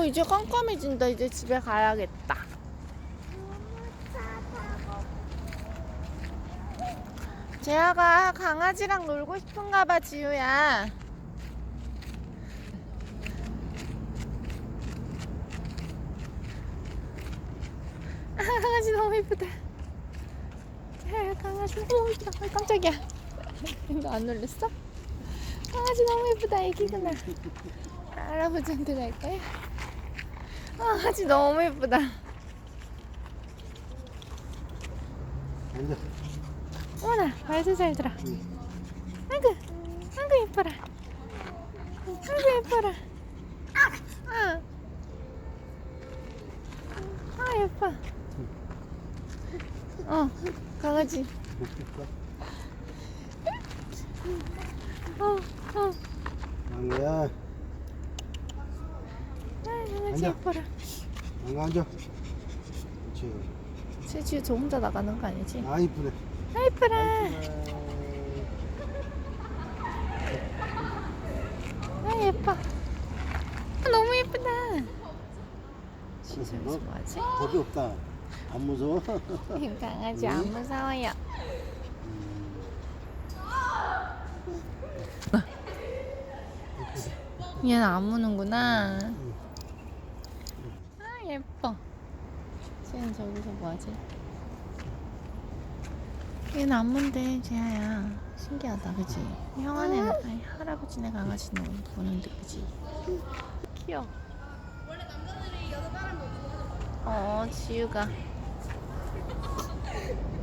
어 이제 깜깜해진다. 이제 집에 가야겠다. 재아가 강아지랑 놀고 싶은가 봐 지우야. 아, 강아지 너무 예쁘다. 재아야 강아지. 너무 예쁘다 어, 깜짝이야. 이거 안 놀랬어? 강아지 너무 예쁘다 애기구나. 할아버지한테 갈 거야? 강아지 너무 예쁘다. 앉아. 어머나 말도 잘 들어. 아이고 아이고 예뻐라. 아이고 예뻐라. 아, 아. 예뻐. 어 강아지. 어, 어. 망고야. 아, 강아지 앉아. 예뻐라 망고 앉아. 그렇지. 세지우 저 혼자 나가는 거 아니지? 아 이쁘네. 아 예뻐라 아 예뻐 아, 너무 예쁘다 진짜 너 뭐하지? 겁이 없다. 안 무서워? 강아지 안 무서워요 얘는 안 무는구나 아 예뻐 쟤는 저기서 뭐하지? 얘는 안 문대 재하야 신기하다 그치? 형아네 아니 할아버지네 강아지는 보는데 그치? 귀여워 어 지우가